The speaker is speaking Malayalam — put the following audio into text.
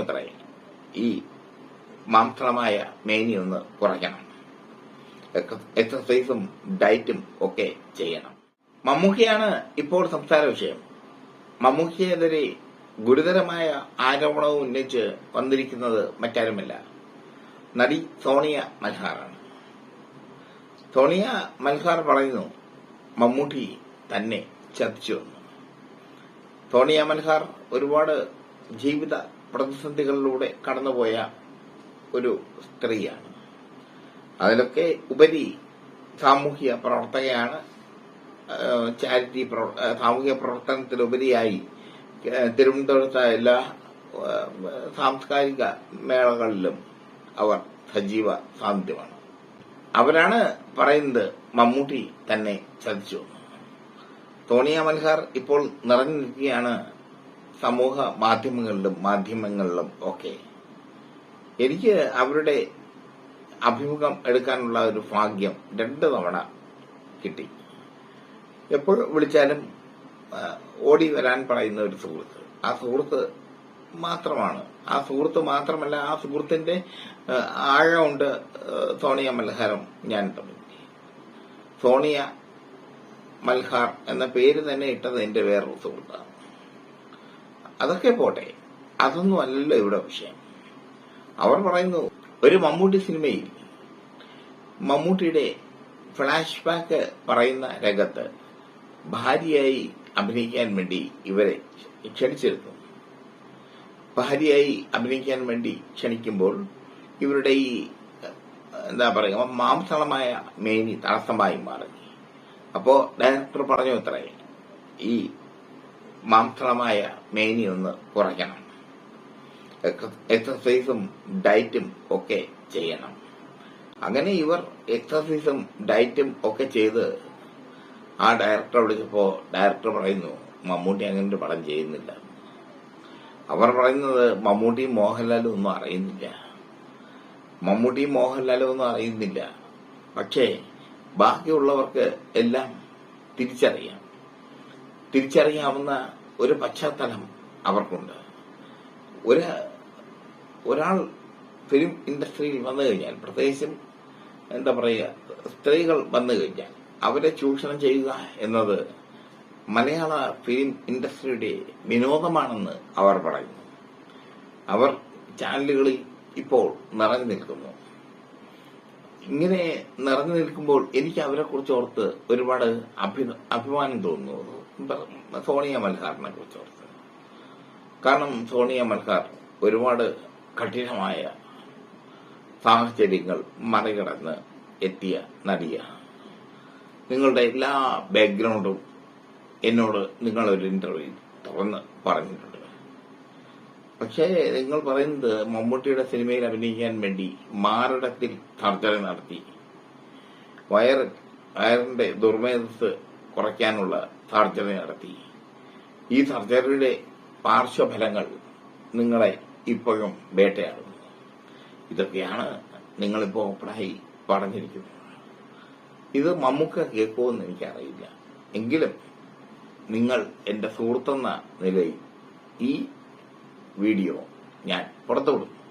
പറഞ്ഞു ഈ മാംസമായ മേനി ഒന്ന് കുറയ്ക്കണം. എക്സസൈസും ഡയറ്റും ഒക്കെ ചെയ്യണം. മമ്മൂക്കയാണ് ഇപ്പോൾ സംസാര വിഷയം. മമ്മൂക്കയെതിരെ ഗുരുതരമായ ആരോപണവും ഉന്നയിച്ച് വന്നിരിക്കുന്നത് മറ്റാരുമല്ല. നടി സോണിയ മൽഹാറാണ്. സോണിയ മൽഹാർ പറയുന്നു മമ്മൂട്ടി തന്നെ ചതിച്ചു വന്നു. സോണിയ മൽഹാർ ഒരുപാട് ജീവിത പ്രതിസന്ധികളിലൂടെ കടന്നുപോയ ഒരു സ്ത്രീയാണ്. അതിലൊക്കെ ഉപരി സാമൂഹ്യ പ്രവർത്തകയാണ് ചാരിറ്റി സാമൂഹിക പ്രവർത്തനത്തിലുപരിയായി തിരുവനന്തപുരത്തെ എല്ലാ സാംസ്കാരിക മേളകളിലും അവർ സജീവ സാന്നിധ്യമാണ്. അവരാണ് പറയുന്നത് മമ്മൂട്ടി തന്നെ ചതിച്ചു. തോണിയ മൽഹാർ ഇപ്പോൾ നിറഞ്ഞു നിൽക്കുകയാണ് സമൂഹ മാധ്യമങ്ങളിലും മാധ്യമങ്ങളിലും ഒക്കെ. എനിക്ക് അവരുടെ അഭിമുഖം എടുക്കാനുള്ള ഒരു ഭാഗ്യം രണ്ട് തവണ കിട്ടി. എപ്പോൾ വിളിച്ചാലും ഓടി വരാൻ പറയുന്ന ഒരു സുഹൃത്ത്. ആ സുഹൃത്ത് മാത്രമാണ്. ആ സുഹൃത്ത് മാത്രമല്ല ആ സുഹൃത്തിന്റെ ആഴമുണ്ട് സോണിയ മൽഹാരം ഞാൻ തമ്മിൽ സോണിയ മൽഹാർ എന്ന പേര് തന്നെ ഇട്ടത് എന്റെ വേറൊരു സുഹൃത്താണ്. അതൊക്കെ പോട്ടെ. അതൊന്നും അല്ലല്ലോ ഇവിടെ വിഷയം. അവർ പറയുന്നു ഒരു മമ്മൂട്ടി സിനിമയിൽ മമ്മൂട്ടിയുടെ ഫ്ലാഷ് ബാക്ക് പറയുന്ന രംഗത്ത് ഭാര്യയായി അഭിനയിക്കാൻ വേണ്ടി ഇവരെ ക്ഷണിച്ചിരുന്നു. ഭാര്യയായി അഭിനയിക്കാൻ വേണ്ടി ക്ഷണിക്കുമ്പോൾ ഇവരുടെ ഈ എന്താ പറയുക മാംസളമായ മേനി തടസ്സമായി മാറി. അപ്പോ ഡയറക്ടർ പറഞ്ഞു അത്രേ ഈ മാംസളമായ മേനി ഒന്ന് കുറയ്ക്കണം. എക്സ- എക്സസൈസും ഡയറ്റും ഒക്കെ ചെയ്യണം. അങ്ങനെ ഇവർ എക്സസൈസും ഡയറ്റും ഒക്കെ ചെയ്ത് ആ ഡയറക്ടറെ വിളിച്ചപ്പോ ഡയറക്ടർ പറയുന്നു മമ്മൂട്ടി അങ്ങനെ ഒരു പടം ചെയ്യുന്നില്ല. അവർ പറയുന്നത് മമ്മൂട്ടിയും മോഹൻലാലും ഒന്നും അറിയുന്നില്ല. മമ്മൂട്ടിയും മോഹൻലാലും ഒന്നും അറിയുന്നില്ല. പക്ഷേ ബാക്കിയുള്ളവർക്ക് എല്ലാം തിരിച്ചറിയാം. തിരിച്ചറിയാവുന്ന ഒരു പശ്ചാത്തലം അവർക്കുണ്ട്. ഒരു ഒരാൾ ഫിലിം ഇൻഡസ്ട്രിയിൽ വന്നു കഴിഞ്ഞാൽ പ്രത്യേകിച്ചും എന്താ പറയുക സ്ത്രീകൾ വന്നു കഴിഞ്ഞാൽ അവരെ ചൂഷണം ചെയ്യുക എന്നത് മലയാള ഫിലിം ഇൻഡസ്ട്രിയുടെ വിനോദമാണെന്ന് അവർ പറയുന്നു. അവർ ചാനലുകളിൽ ഇപ്പോൾ നിറഞ്ഞു നിൽക്കുന്നു. ഇങ്ങനെ നിറഞ്ഞു നിൽക്കുമ്പോൾ എനിക്ക് അവരെ കുറിച്ച് ഓർത്ത് ഒരുപാട് അഭി- അഭിമാനം തോന്നുന്നു. സോണിയ മൽഹാറിനെ കുറിച്ച് ഓർത്ത്. കാരണം സോണിയ മൽഹാർ ഒരുപാട് കഠിനമായ സാഹചര്യങ്ങൾ മറികടന്ന് എത്തിയ നടിയാണ്. നിങ്ങളുടെ എല്ലാ ബാക്ക്ഗ്രൗണ്ടും എന്നോട് നിങ്ങളൊരു ഇന്റർവ്യൂ തുറന്ന് പറഞ്ഞിട്ടുണ്ട്. പക്ഷേ നിങ്ങൾ പറയുന്നത് മമ്മൂട്ടിയുടെ സിനിമയിൽ അഭിനയിക്കാൻ വേണ്ടി മാറിടത്തിൽ തർജന നടത്തി. വയർ വയറിന്റെ ദുർമേധസ് കുറയ്ക്കാനുള്ള സർജറി നടത്തി. ഈ സർജറിയുടെ പാർശ്വഫലങ്ങൾ നിങ്ങളെ ഇപ്പോഴും വേട്ടയാടുന്നു. ഇതൊക്കെയാണ് നിങ്ങളിപ്പോ ഓപ്പണായി പറഞ്ഞിരിക്കുന്നത്. ഇത് മമ്മൂക്ക കേൾക്കുമെന്ന് എനിക്കറിയില്ല. എങ്കിലും നിങ്ങൾ എന്റെ സുഹൃത്തെന്ന നിലയിൽ ഈ വീഡിയോ ഞാൻ പുറത്തുവിടുന്നു